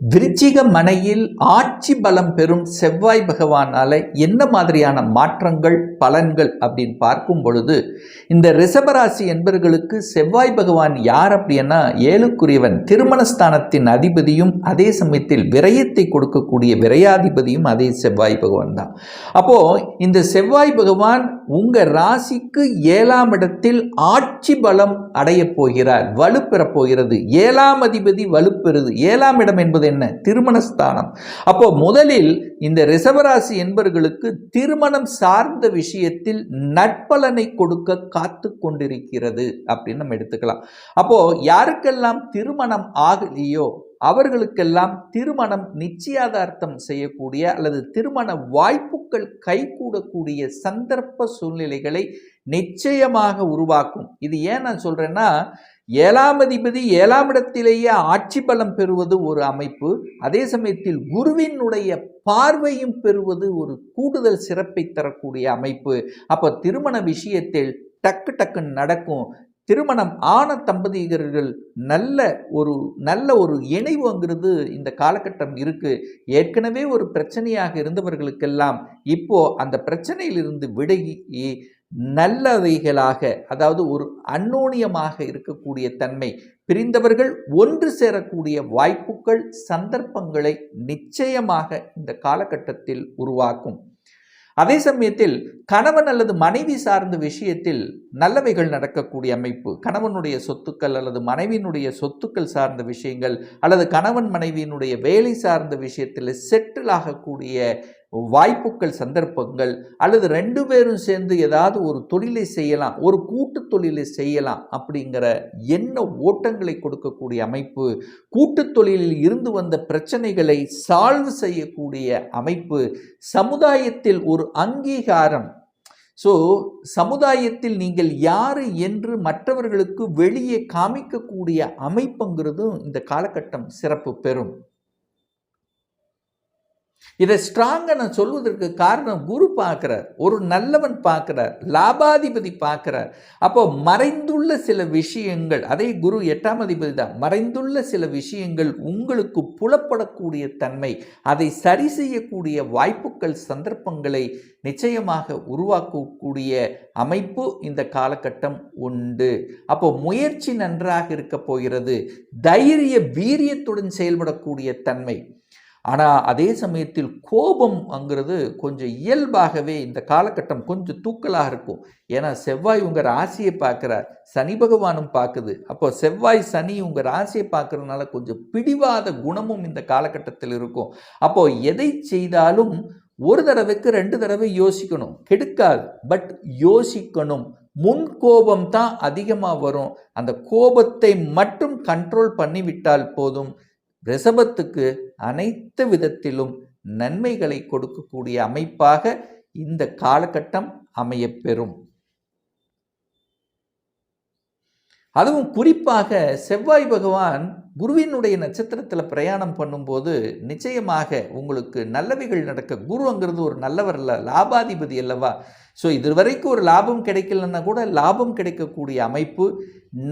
விருச்சிக மனையில் ஆட்சி பலம் பெறும் செவ்வாய் பகவானால் என்ன மாதிரியான மாற்றங்கள் பலன்கள் அப்படின்னு பார்க்கும் பொழுது இந்த ரிஷபராசி என்பர்களுக்கு செவ்வாய் பகவான் யார் அப்படின்னா ஏழுக்குரியவன். திருமணஸ்தானத்தின் அதிபதியும் அதே சமயத்தில் விரயத்தை கொடுக்கக்கூடிய விரையாதிபதியும் அதே செவ்வாய் பகவான் தான். அப்போது இந்த செவ்வாய் பகவான் உங்கள் ராசிக்கு ஏழாம் இடத்தில் ஆட்சி பலம் அடையப் போகிறார் வலுப்பெறப் போகிறது. ஏழாம் அதிபதி வலுப்பெறுது. ஏழாம் இடம் என்பது என்ன? திருமணஸ்தானம் அப்போ முதலில் இந்த ரிசவராசி என்பவர்களுக்கு திருமணம் சார்ந்த விஷயத்தில் நட்பலனை கொடுக்க காத்து கொண்டிருக்கிறது அப்படின்னு நம்ம எடுத்துக்கலாம். அப்போ யாருக்கெல்லாம் திருமணம் ஆகலையோ அவர்களுக்கெல்லாம் திருமணம் நிச்சயதார்த்தம் செய்யக்கூடிய அல்லது திருமண வாய்ப்புகள் கைகூடக்கூடிய சந்தர்ப்ப சூழ்நிலைகளை நிச்சயமாக உருவாக்கும். இது ஏன் நான் சொல்றேன்னா ஏழாம் அதிபதி ஏழாம் இடத்திலேயே ஆட்சி பலம் பெறுவது ஒரு அமைப்பு. அதே சமயத்தில் குருவினுடைய பார்வையும் பெறுவது ஒரு கூடுதல் சிறப்பை தரக்கூடிய அமைப்பு. அப்போ திருமண விஷயத்தில் டக்கு டக்குன்னு நடக்கும். திருமணம் ஆன தம்பதியர்கள் நல்ல ஒரு நல்ல ஒரு இணைவுங்கிறது இந்த காலகட்டம் இருக்குது ஏற்கனவே ஒரு பிரச்சனையாக இருந்தவர்களுக்கெல்லாம் இப்போ அந்த பிரச்சனையிலிருந்து விடகி நல்லவைகளாக அதாவது ஒரு அந்நோனியமாக இருக்கக்கூடிய தன்மை பிரிந்தவர்கள் ஒன்று சேரக்கூடிய வாய்ப்புகள் சந்தர்ப்பங்களை நிச்சயமாக இந்த காலகட்டத்தில் உருவாக்கும். அதே சமயத்தில் கணவன் அல்லது மனைவி சார்ந்த விஷயத்தில் நல்லவைகள் நடக்கக்கூடிய அமைப்பு கணவனுடைய சொத்துக்கள் அல்லது மனைவியினுடைய சொத்துக்கள் சார்ந்த விஷயங்கள் அல்லது கணவன் மனைவியினுடைய வேலை சார்ந்த விஷயத்தில் செட்டில் ஆகக்கூடிய வாய்ப்புகள் சந்தர்ப்பங்கள் அல்லது ரெண்டு பேரும் சேர்ந்து ஏதாவது ஒரு தொழிலை செய்யலாம் ஒரு கூட்டு தொழிலை செய்யலாம் அப்படிங்கிற என்ன ஓட்டங்களை கொடுக்கக்கூடிய அமைப்பு கூட்டு தொழிலில் இருந்து வந்த பிரச்சனைகளை சால்வ் செய்யக்கூடிய அமைப்பு சமுதாயத்தில் ஒரு அங்கீகாரம். ஸோ சமுதாயத்தில் நீங்கள் யார் என்று மற்றவர்களுக்கு வெளியே காமிக்கக்கூடிய அமைப்புங்கிறதும் இந்த காலகட்டம் சிறப்பு பெறும். இதை ஸ்ட்ராங்காக நான் சொல்வதற்கு காரணம் குரு பார்க்குறார். ஒரு நல்லவன் பார்க்குறார். லாபாதிபதி பார்க்குறார். அப்போ மறைந்துள்ள சில விஷயங்கள் அதே குரு எட்டாம் அதிபதி தான் மறைந்துள்ள சில விஷயங்கள் உங்களுக்கு புலப்படக்கூடிய தன்மை அதை சரி செய்யக்கூடிய வாய்ப்புகள் சந்தர்ப்பங்களை நிச்சயமாக உருவாக்கக்கூடிய அமைப்பு இந்த காலகட்டம் உண்டு. அப்போ முயற்சி நன்றாக இருக்க போகிறது. தைரிய வீரியத்துடன் செயல்படக்கூடிய தன்மை. ஆனால் அதே சமயத்தில் கோபம் அங்கிறது கொஞ்சம் இயல்பாகவே இந்த காலகட்டம் கொஞ்சம் தூக்கலாக இருக்கும். ஏன்னா செவ்வாய் உங்கள் ராசியை பார்க்குறார். சனி பகவானும் பார்க்குது. அப்போ செவ்வாய் சனி உங்கள் ராசியை பார்க்குறதுனால கொஞ்சம் பிடிவாத குணமும் இந்த காலகட்டத்தில் இருக்கும். அப்போ எதை செய்தாலும் ஒரு தடவைக்கு ரெண்டு தடவை யோசிக்கணும். கெடுக்காது. பட் யோசிக்கணும். முன் கோபம் தான் அதிகமாக வரும். அந்த கோபத்தை மட்டும் கண்ட்ரோல் பண்ணிவிட்டால் போதும். ரிஷபத்துக்கு அனைத்து விதத்திலும் நன்மைகளை கொடுக்கக்கூடிய அமைப்பாக இந்த காலகட்டம் அமையப்பெறும். அதுவும் குறிப்பாக செவ்வாய் பகவான் குருவினுடைய நட்சத்திரத்தில் பிரயாணம் பண்ணும்போது நிச்சயமாக உங்களுக்கு நல்லவைகள் நடக்க குருங்கிறது ஒரு நல்லவர் அல்ல லாபாதிபதி அல்லவா? ஸோ இது வரைக்கும் ஒரு லாபம் கிடைக்கலன்னா கூட லாபம் கிடைக்கக்கூடிய அமைப்பு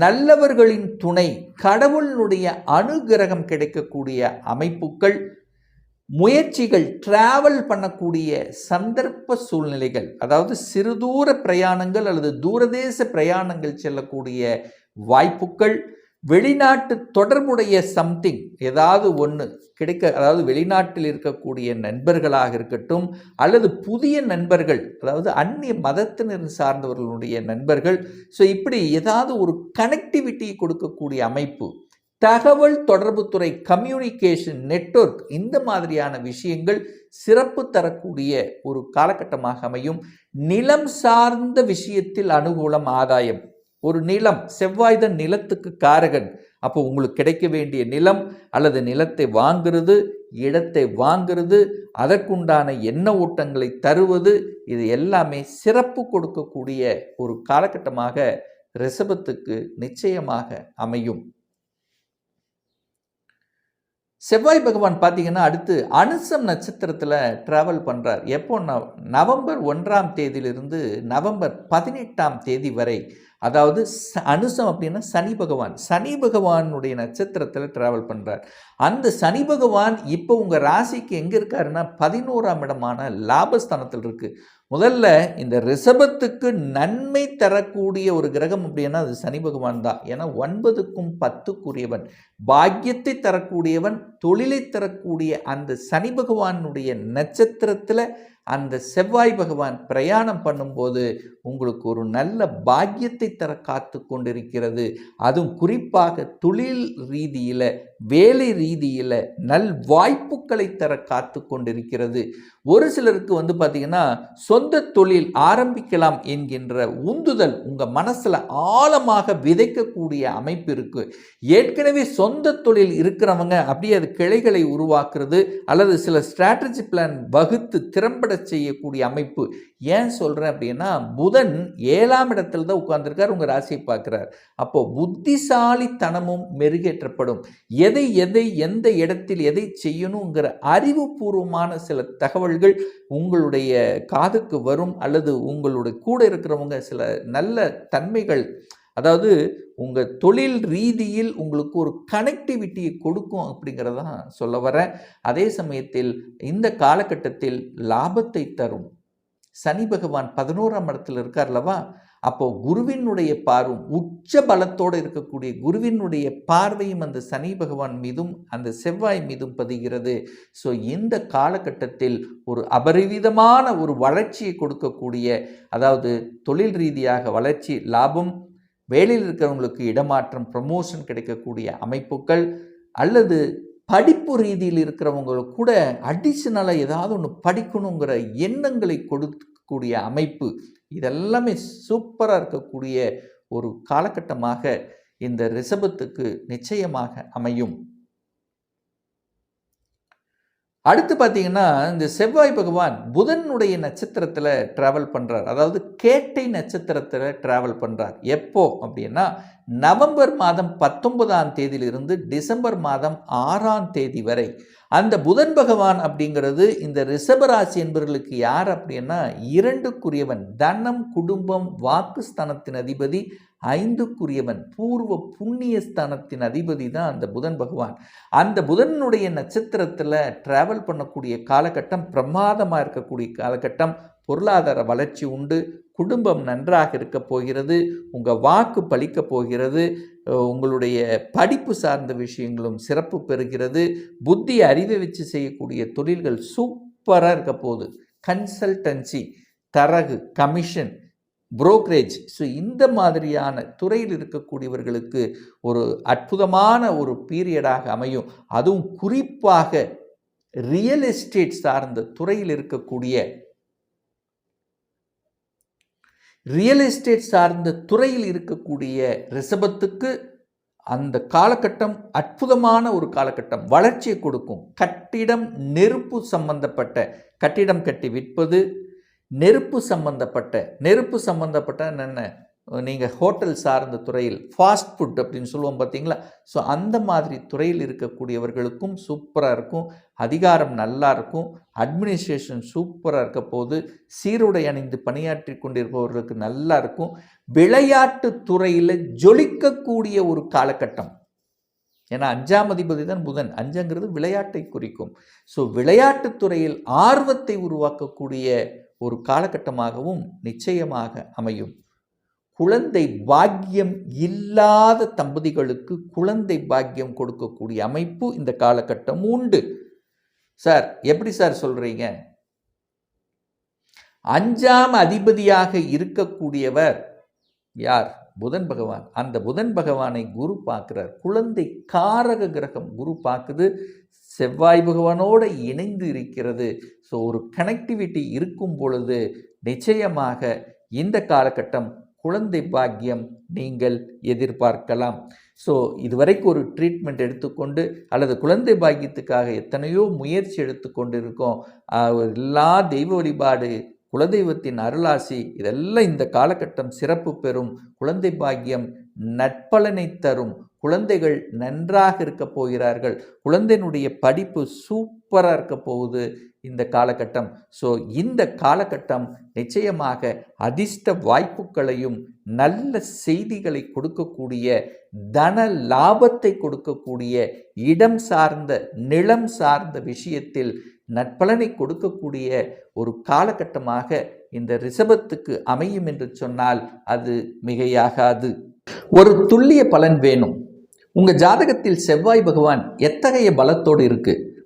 நல்லவர்களின் துணை கடவுளினுடைய அனுகிரகம் கிடைக்கக்கூடிய அமைப்புகள் முயற்சிகள் டிராவல் பண்ணக்கூடிய சந்தர்ப்ப சூழ்நிலைகள் அதாவது சிறுதூர பிரயாணங்கள் அல்லது தூரதேச பிரயாணங்கள் செல்லக்கூடிய வாய்ப்புகள் வெளிநாட்டு தொடர்புடைய சம்திங் ஏதாவது ஒன்று கிடைக்க அதாவது வெளிநாட்டில் இருக்கக்கூடிய நண்பர்களாக இருக்கட்டும் அல்லது புதிய நண்பர்கள் அதாவது அந்நிய மதத்தினர் சார்ந்தவர்களுடைய நண்பர்கள். ஸோ இப்படி ஏதாவது ஒரு கனெக்டிவிட்டி கொடுக்கக்கூடிய அமைப்பு தகவல் தொடர்புத்துறை கம்யூனிகேஷன் நெட்வொர்க் இந்த மாதிரியான விஷயங்கள் சிறப்பு தரக்கூடிய ஒரு காலகட்டமாக அமையும். நிலம் சார்ந்த விஷயத்தில் அனுகூலம் ஆதாயம். ஒரு நிலம் செவ்வாய்தான் நிலத்துக்கு காரகன். அப்போ உங்களுக்கு கிடைக்க வேண்டிய நிலம் அல்லது நிலத்தை வாங்குறது இடத்தை வாங்குறது அதற்குண்டான எண்ண ஓட்டங்களை தருவது இது எல்லாமே சிறப்பு கொடுக்கக்கூடிய ஒரு காலகட்டமாக ரிஷபத்துக்கு நிச்சயமாக அமையும். செவ்வாய் பகவான் பார்த்தீங்கன்னா அடுத்து அனுசம் நட்சத்திரத்தில் ட்ராவல் பண்ணுறார் எப்போ? நவம்பர் ஒன்றாம் தேதியிலிருந்து நவம்பர் பதினெட்டாம் தேதி வரை. அதாவது அனுசம் அப்படின்னா சனி பகவான். சனி பகவானுடைய நட்சத்திரத்தில் ட்ராவல் பண்ணுறார் அந்த சனி பகவான் இப்போ உங்கள் ராசிக்கு எங்கே இருக்காருன்னா பதினோராம் இடமான லாபஸ்தானத்தில் இருக்குது முதல்ல இந்த ரிஷபத்துக்கு நன்மை தரக்கூடிய ஒரு கிரகம் அப்படின்னா அது சனி பகவான் தான். ஏன்னா ஒன்பதுக்கும் பத்துக்குரியவன். பாக்கியத்தை தரக்கூடியவன் தொழிலை தரக்கூடிய அந்த சனி பகவானுடைய நட்சத்திரத்தில் அந்த செவ்வாய் பகவான் பிரயாணம் பண்ணும்போது உங்களுக்கு ஒரு நல்ல பாக்கியத்தை தர காத்து கொண்டிருக்கிறது. அதுவும் குறிப்பாக தொழில் ரீதியில் வேலை ரீதியில் நல் வாய்ப்புகளை தர காத்து கொண்டிருக்கிறது ஒரு சிலருக்கு வந்து பார்த்திங்கன்னா சொந்த தொழில் ஆரம்பிக்கலாம் என்கின்ற உந்துதல் உங்கள் மனசில் ஆழமாக விதைக்கக்கூடிய அமைப்பு இருக்குது ஏற்கனவே சொந்த தொழில் இருக்கிறவங்க அப்படியே அது கிளைகளை உருவாக்குறது அல்லது சில ஸ்ட்ராட்டஜி பிளான் வகுத்து திறம்பட செய்யக்கூடிய அமைப்பு ஏன் சொல்கிறேன் அப்படின்னா புதன் ஏழாம் இடத்துல தான் உட்கார்ந்துருக்கார் உங்கள் ராசியை பார்க்குறார். அப்போது புத்திசாலித்தனமும் மெருகேற்றப்படும். எதை எதை எந்த இடத்தில் எதை செய்யணுங்கிற அறிவுபூர்வமான சில தகவல்கள் உங்களுடைய காதுக்கு வரும் அல்லது உங்களுடைய கூட இருக்கிறவங்க சில நல்ல தன்மைகள் அதாவது உங்கள் தொழில் ரீதியில் உங்களுக்கு ஒரு கனெக்டிவிட்டியை கொடுக்கும் அப்படிங்கிறதான் சொல்ல வரேன். அதே சமயத்தில் இந்த காலகட்டத்தில் லாபத்தை தரும். சனி பகவான் பதினோராம் இடத்துல அல்லவா அப்போ குருவினுடைய பார்வும் உச்ச பலத்தோடு இருக்கக்கூடிய குருவினுடைய பார்வையும் அந்த சனி பகவான் மீதும் அந்த செவ்வாய் மீதும் பதிகிறது. ஸோ இந்த காலகட்டத்தில் ஒரு அபரிவிதமான ஒரு வளர்ச்சியை கொடுக்கக்கூடிய அதாவது தொழில் ரீதியாக வளர்ச்சி லாபம் வேலையில் இருக்கிறவங்களுக்கு இடமாற்றம் ப்ரமோஷன் கிடைக்கக்கூடிய அமைப்புகள் அல்லது படிப்பு ரீதியில் இருக்கிறவங்களுக்கு கூட அடிஷ்னலாக ஏதாவது ஒன்று படிக்கணுங்கிற எண்ணங்களை கொடுக்கக்கூடிய அமைப்பு இதெல்லாமே சூப்பராக இருக்கக்கூடிய ஒரு காலகட்டமாக இந்த ரிஷபத்துக்கு நிச்சயமாக அமையும். அடுத்து பார்த்தீங்கன்னா இந்த செவ்வாய் பகவான் புதனுடைய நட்சத்திரத்தில் ட்ராவல் பண்ணுறார் அதாவது கேட்டை நட்சத்திரத்தில் ட்ராவல் பண்ணுறார் எப்போ? அப்படின்னா நவம்பர் மாதம் பத்தொன்பதாம் தேதியிலிருந்து டிசம்பர் மாதம் ஆறாம் தேதி வரை. அந்த புதன் பகவான் அப்படிங்கிறது இந்த ரிஷபராசி என்பவர்களுக்கு யார் அப்படின்னா இரண்டுக்குரியவன். தனம் குடும்பம் வாக்குஸ்தானத்தின் அதிபதி ஐந்துக்குரியவன். பூர்வ புண்ணிய ஸ்தானத்தின் அதிபதி தான் அந்த புதன் பகவான். அந்த புதனுடைய நட்சத்திரத்தில் ட்ராவல் பண்ணக்கூடிய காலகட்டம் பிரமாதமாக இருக்கக்கூடிய காலகட்டம். பொருளாதார வளர்ச்சி உண்டு குடும்பம் நன்றாக இருக்க போகிறது உங்கள் வாக்கு பழிக்க போகிறது உங்களுடைய படிப்பு சார்ந்த விஷயங்களும் சிறப்பு பெறுகிறது புத்தி அறிவை வச்சு செய்யக்கூடிய தொழில்கள் சூப்பராக இருக்க போகுது. கன்சல்டன்சி தரகு கமிஷன் புரோக்ரேஜ் ஸோ இந்த மாதிரியான துறையில் இருக்கக்கூடியவர்களுக்கு ஒரு அற்புதமான ஒரு பீரியடாக அமையும். அதுவும் குறிப்பாக ரியல் எஸ்டேட் சார்ந்த துறையில் இருக்கக்கூடிய ரியல் எஸ்டேட் சார்ந்த துறையில் இருக்கக்கூடிய ரிஷபத்துக்கு அந்த காலகட்டம் அற்புதமான ஒரு காலகட்டம். வளர்ச்சியை கொடுக்கும். கட்டிடம் நெருப்பு சம்பந்தப்பட்ட கட்டிடம் கட்டி விற்பது நெருப்பு சம்பந்தப்பட்ட நெருப்பு சம்பந்தப்பட்ட என்ன நீங்கள் ஹோட்டல் சார்ந்த துறையில் ஃபாஸ்ட் ஃபுட் அப்படின்னு சொல்லுவோம் பார்த்தீங்களா? ஸோ அந்த மாதிரி துறையில் இருக்கக்கூடியவர்களுக்கும் சூப்பராக இருக்கும். அதிகாரம் நல்லா இருக்கும். அட்மினிஸ்ட்ரேஷன் சூப்பராக இருக்க போது சீருடை அணிந்து பணியாற்றி கொண்டிருப்பவர்களுக்கு நல்லா இருக்கும். விளையாட்டு துறையில் ஜொலிக்கக்கூடிய ஒரு காலகட்டம். ஏன்னா அஞ்சாம் அதிபதி தான் புதன். அஞ்சுங்கிறது விளையாட்டை குறிக்கும். ஸோ விளையாட்டுத் துறையில் ஆர்வத்தை உருவாக்கக்கூடிய ஒரு காலகட்டமாகவும் நிச்சயமாக அமையும். குழந்தை பாக்கியம் இல்லாத தம்பதிகளுக்கு குழந்தை பாக்கியம் கொடுக்கக்கூடிய அமைப்பு இந்த காலகட்டம் உண்டு. சார் எப்படி சார் சொல்கிறீங்க அஞ்சாம் அதிபதியாக இருக்கக்கூடியவர் யார்? புதன் பகவான். அந்த புதன் பகவானை குரு பார்க்கிறார். குழந்தை காரக கிரகம் குரு பார்க்குது. செவ்வாய் பகவானோடு இணைந்து இருக்கிறது. ஸோ ஒரு கனெக்டிவிட்டி இருக்கும் பொழுது நிச்சயமாக இந்த காலகட்டம் குழந்தை பாக்கியம் நீங்கள் எதிர்பார்க்கலாம். ஸோ இதுவரைக்கும் ஒரு ட்ரீட்மெண்ட் எடுத்துக்கொண்டு அல்லது குழந்தை பாக்கியத்துக்காக எத்தனையோ முயற்சி எடுத்துக்கொண்டு இருக்கோம் எல்லா தெய்வ வழிபாடு குலதெய்வத்தின் அருளாசி இதெல்லாம் இந்த காலகட்டம் சிறப்பு பெறும். குழந்தை பாக்கியம் நட்பலனை தரும். குழந்தைகள் நன்றாக இருக்க போகிறார்கள் குழந்தையினுடைய படிப்பு சூப்பராக இருக்க போகுது. இந்த காலகட்டம். ஸோ இந்த காலகட்டம் நிச்சயமாக அதிர்ஷ்ட வாய்ப்புகளையும் நல்ல செய்திகளை கொடுக்கக்கூடிய தன லாபத்தை கொடுக்கக்கூடிய இடம் சார்ந்த நிலம் சார்ந்த விஷயத்தில் நட்பலனை கொடுக்கக்கூடிய ஒரு காலகட்டமாக இந்த ரிஷபத்துக்கு அமையும் என்று சொன்னால் அது மிகையாகாது. ஒரு துல்லிய பலன் வேணும். உங்கள் ஜாதகத்தில் செவ்வாய் பகவான் எத்தகைய பலத்தோடு இருக்குது